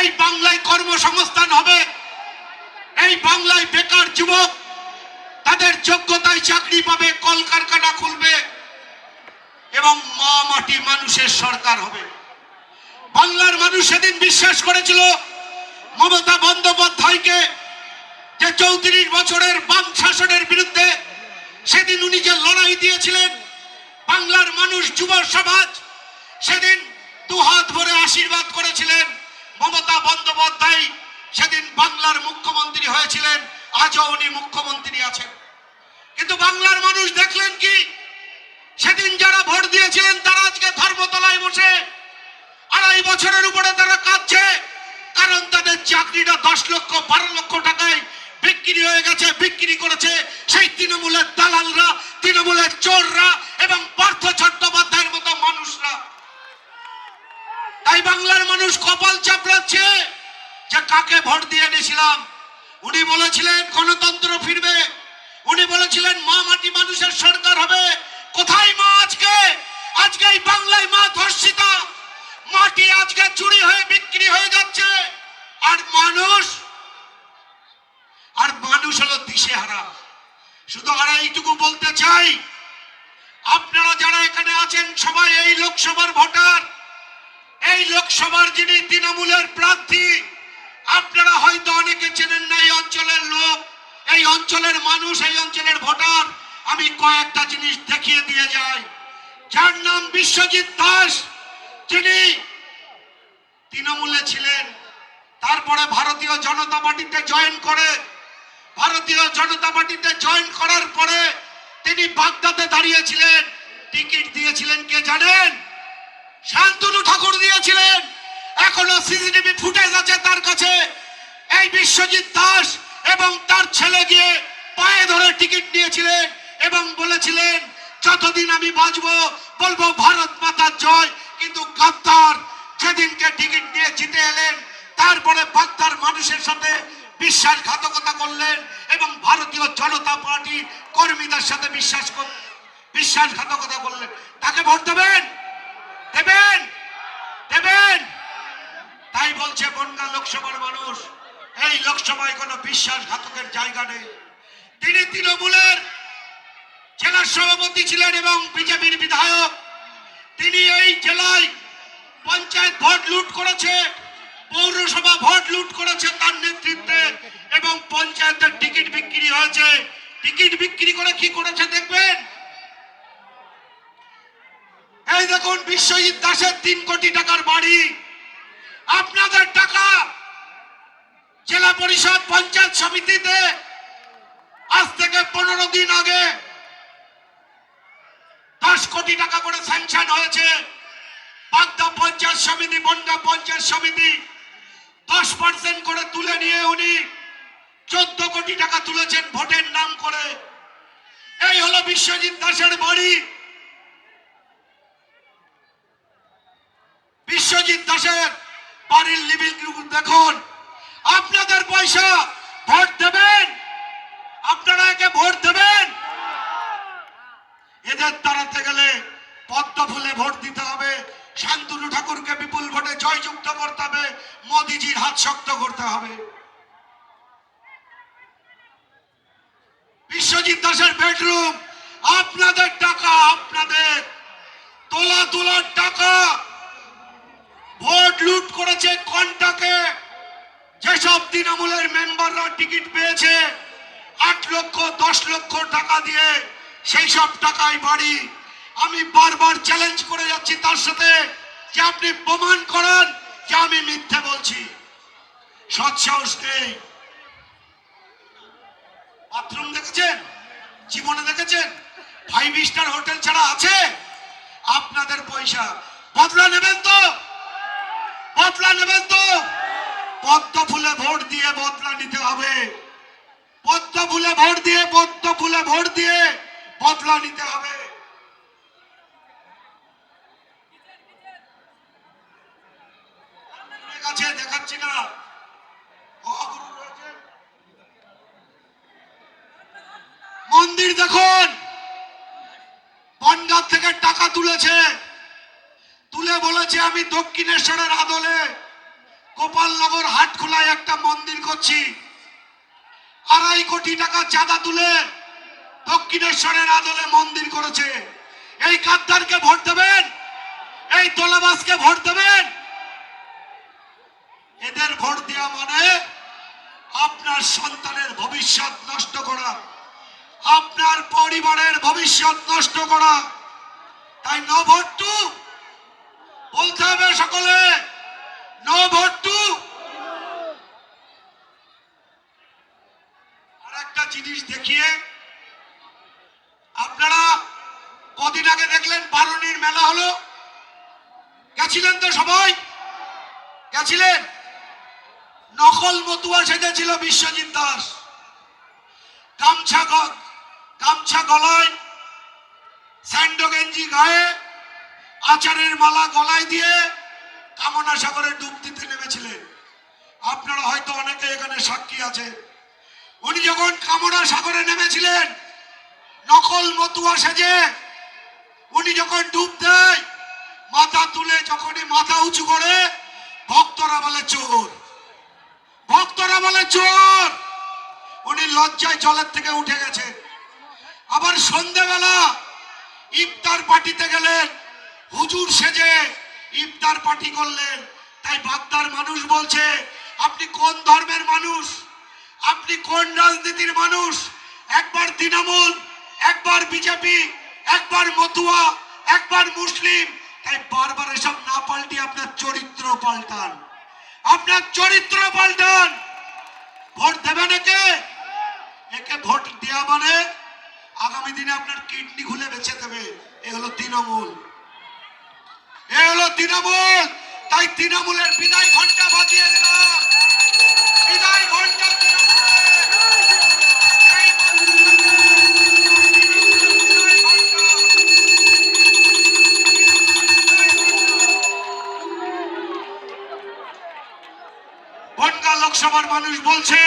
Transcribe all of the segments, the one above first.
এই বাংলায় কর্মসংস্থান হবে। এই বাংলায় বেকার যুবক তাদের যোগ্যতায় চাকরি পাবে, কলকারখানা খুলবে এবং মা মাটি মানুষের সরকার হবে। বাংলার মানুষ সেদিন বিশ্বাস করেছিল মমতা বন্দ্যোপাধ্যায়কে যে চৌত্রিশ বছরের বাম শাসনের বিরুদ্ধে সেদিন উনি যে লড়াই দিয়েছিলেন, বাংলার মানুষ যুব সমাজ সেদিন দু হাত ভরে আশীর্বাদ করেছিলেন। মমতা বন্দ্যোপাধ্যায় সেদিন বাংলার মুখ্যমন্ত্রী হয়েছিলেন, আজও উনি মুখ্যমন্ত্রী আছেন। কিন্তু বাংলার মানুষ দেখলেন কি? সেদিন যারা ভোট দিয়েছিলেন, তারা আজকে ধর্মতলায় বসে আড়াই বছরের উপরে তারা কাঁদছে, কারণ তাদের চাকরিটা দশ লক্ষ, বারো লক্ষ টাকায় বিক্রি হয়ে গেছে, বিক্রি করেছে সেই তৃণমূলের দালালরা, তৃণমূলের চোররা এবং পার্থ চট্টোপাধ্যায়ের মতো মানুষরা তাই বাংলার মানুষ কপাল চাপড়াচ্ছে। যে কাকে ভোট দিয়ে এনেছিলাম? উনি বলেছিলেন, গণতন্ত্র ফিরবে। উনি বলেছিলেন, মা মাটি মানুষের সরকার হবে। কোথায় মা আজকে? আজকে এই বাংলায় মা ধর্ষিতা। মাটি আজকে চুরি হয়ে বিক্রি হয়ে যাচ্ছে। আর মানুষ আর মানুষ হলো দিশেহারা। শুধু আর এইটুকু বলতে চাই, আপনারা যারা এখানে আছেন, সবাই এই লোকসভার ভোটার। এই লোকসভার যিনি তৃণমূলের প্রার্থী, আপনারা হয়তো অনেকে চেনেন না এই অঞ্চলের লোক। এই অঞ্চলের মানুষ, এই অঞ্চলের ভোটার। আমি কয়েকটা জিনিস দেখিয়ে দিয়ে যাই। যার নাম বিশ্বজিৎ দাস। যিনি তৃণমূলে ছিলেন, তারপরে ভারতীয় জনতা পার্টিতে জয়েন করে, ভারতীয় জনতা পার্টিতে জয়েন করার পরে তিনি বাগদাতে দাঁড়িয়েছিলেন। টিকিট দিয়েছিলেন, কে জানেন? শান্তনু ঠাকুর দিয়েছিলেন। এখনও সিসিটিভি ফুটেজ আছে তার কাছে। এই বিশ্বজিৎ দাস এবং তার ছেলে গিয়ে পায়ে ধরে টিকিট নিয়েছিলেন এবং বলেছিলেন, যতদিন আমি বাঁচবো, বলব ভারত মাতার জয়। কিন্তু গাদ্দার যেদিনকে টিকিট নিয়ে জিতে এলেন, তারপরে বাগদার মানুষের সাথে বিশ্বাসঘাতকতা করলেন এবং ভারতীয় জনতা পার্টি কর্মীদের সাথে বিশ্বাস বিশ্বাসঘাতকতা করলেন। তাকে ভোট দেবেন দেবেন তাই বলছে বনগা লোকসভার মানুষ, এই লোকসভায় কোনো বিশ্বাসঘাতকের জায়গা নেই। তিনি তৃণমূলের জেলার সভাপতি ছিলেন এবং বিজেপির বিধায়ক। তিনি এই জেলায় পঞ্চায়েত ভোট লুট করেছে, পৌরসভা ভোট লুট করেছে তার নেতৃত্বে এবং পঞ্চায়েতের টিকিট বিক্রি হয়েছে। টিকিট বিক্রি করে কি করেছে দেখবেন? এই দেখুন, বিশ্বজিৎ দাসের তিন কোটি টাকার বাড়ি। আপনাদের টাকা জেলা পরিষদ পঞ্চায়েত সমিতিতে আজ থেকে পনেরো দিন আগে দশ কোটি টাকা করে স্যাংশন হয়েছে। বাগদা পঞ্চায়েত সমিতি, বনগা পঞ্চায়েত সমিতি দশ পার্সেন্ট করে তুলে নিয়ে উনি চোদ্দ কোটি টাকা তুলেছেন ভোটের নাম করে। এই হলো বিশ্বজিৎ দাসের বাড়ি। বিশ্বজিৎ দাসের বাড়ির লিভিং দেখুন। আপনাদের পয়সা ভোট দেবেন? আপনারা একে ভোট দেবেন? এদের দাঁড়াতে গেলে পদ্ম ফুলে ভোট দিতে হবে। শান্তনু ঠাকুরকে বিপুল ভোটে জয়যুক্ত করতে হবে। মোদিজির হাত শক্ত করতে হবে। বিশ্বজিৎ দাসের বেডরুম আপনাদের টাকা, আপনাদের। তোলা, তোলার টাকা। ভোট লুট করেছে কন্টাকে যেসব তৃণমূলের মেম্বাররা টিকিট পেয়েছে, আট লক্ষ, দশ লক্ষ টাকা দিয়ে সেই সব টাকায় বাড়ি। আমি বারবার চ্যালেঞ্জ করে যাচ্ছি তার সাথে যে আপনি প্রমাণ করেন যে আমি মিথ্যে বলছি। সৎসাহস নেই। বাথরুম দেখেছেন? জীবনে দেখেছেন? ফাইভ স্টার হোটেল ছাড়া আছে? আপনাদের পয়সা। বদলা নেবেন তো? বদলা নেবেন তো। পদ্ম ফুলে ভোট দিয়ে বদলা নিতে হবে। পদ্ম ফুলে ভোট দিয়ে, পদ্ম ফুলে ভোট দিয়ে বদলা নিতে হবে। দেখাচ্ছি না। মন্দির দেখুন। বনগাঁ থেকে টাকা তুলেছে। তুলে বলেছে আমি দক্ষিণেশ্বরের আদলে। গোপালনগর হাটখোলায় একটা মন্দির করছি। আড়াই কোটি টাকা চাঁদা তুলে দক্ষিণেশ্বরের আদলে মন্দির করেছে। এই কাদ্দারকে ভোট দেবেন? এই তোলাবাসকে ভোট দেবেন? এদের ভোট দেওয়া মানে আপনার সন্তানের ভবিষ্যৎ নষ্ট করা। আপনার পরিবারের ভবিষ্যৎ নষ্ট করা। তাই নো ভোট টু বলতে হবে সকলে। নো ভোট আর একটা জিনিস দেখিয়ে, আপনারা কদিন আগে দেখলেন বারুনির মেলা হলো। গেছিলেন তো সবাই? গেছিলেন? নকল মতুয়া সেজেছিল বিশ্বজিৎ দাস। গামছা গামছা গলায় স্যান্ডো গেঞ্জি গায়ে আচারের মালা গলায় দিয়ে কামনা সাগরে ডুব দিতে নেমেছিলেন। আপনারা হয়তো অনেকে এখানে সাক্ষী আছে। উনি যখন কামনা সাগরে নেমেছিলেন, নকল মতুয়া সেজে উনি যখন ডুব দেয়, মাথা তুলে যখনই মাথা উঁচু করে, ভক্তরা বলে, চোর। ভক্তরা বলে, চোর! উনি লজ্জায় জলের থেকে উঠে গেছে আবার সন্ধেবেলা ইফতার পার্টিতে গেলেন। হুজুর সেজে ইফতার পার্টি করলেন। তাই বাগদার মানুষ বলছে, আপনি কোন ধর্মের মানুষ? আপনি কোন রাজনীতির মানুষ? একবার তৃণমূল, একবার বিজেপি, একবার মতুয়া, একবার মুসলিম। তাই বারবার এসব না পাল্টিয়ে আপনার চরিত্র পাল্টান। আপনার চরিত্র পাল্টান। ভোট দেবেন একে? একে ভোট দেওয়া মানে আগামী দিনে আপনার কিডনি খুলে বেঁচে দেবে। এ হলো তৃণমূল। এ হলো তৃণমূল তাই তৃণমূলের বিদায় ঘণ্টা বাজিয়ে দিলাম বিদায় ঘণ্টা। বনগা লোকসভার মানুষ বলছে,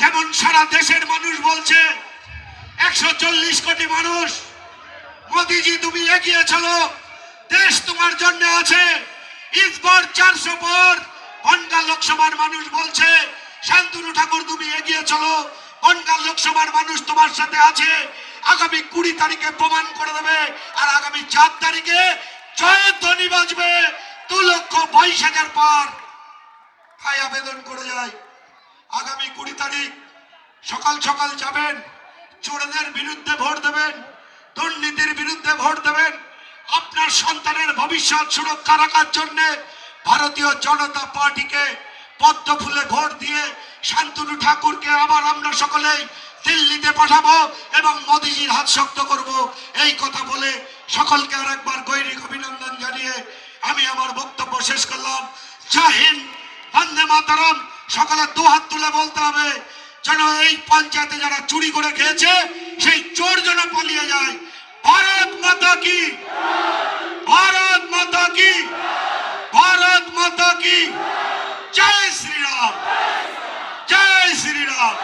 যেমন সারা দেশের মানুষ বলছে, একশো চল্লিশ কোটি মানুষ মোদিজি, তুমি এগিয়ে চলো। দেশ তোমার জন্য আছে। ইসবার চারশো পর বনগা লোকসভার মানুষ বলছে, শান্তনু ঠাকুর, তুমি এগিয়ে চলো। বনগা লোকসভার মানুষ তোমার সাথে আছে। আগামী কুড়ি তারিখে প্রমাণ করে দেবে আর আগামী চার তারিখে জয়ের ধ্বনি বাজবে। দু লক্ষ বাইশ হাজার পর তাই আবেদন করে যায় আগামী কুড়ি তারিখ সকাল সকাল যাবেন, চোরদের বিরুদ্ধে ভোট দেবেন। দুর্নীতির বিরুদ্ধে ভোট দেবেন। আপনার সন্তানের ভবিষ্যৎ সুরক্ষা রাখার জন্য ভারতীয় জনতা পার্টিকে পদ্ম ফুলে ভোট দিয়ে শান্তনু ঠাকুরকে আবার আমরা সকলেই দিল্লিতে পাঠাবো এবং মোদিজির হাত শক্ত করব। এই কথা বলে সকলকে আর একবার গৈরিক অভিনন্দন জানিয়ে আমি আমার বক্তব্য শেষ করলাম। জয় হিন্দ, বন্দে মাতারাম। সকালে দু হাত তুলে বলতে হবে, যেন এই পঞ্চায়েতে যারা চুরি করে খেয়েছে, সেই চোর যেন পালিয়ে যায় ভারত মাতা কি ভারত মাতা কি ভারত মাতা কি জয় শ্রীরাম জয় শ্রীরাম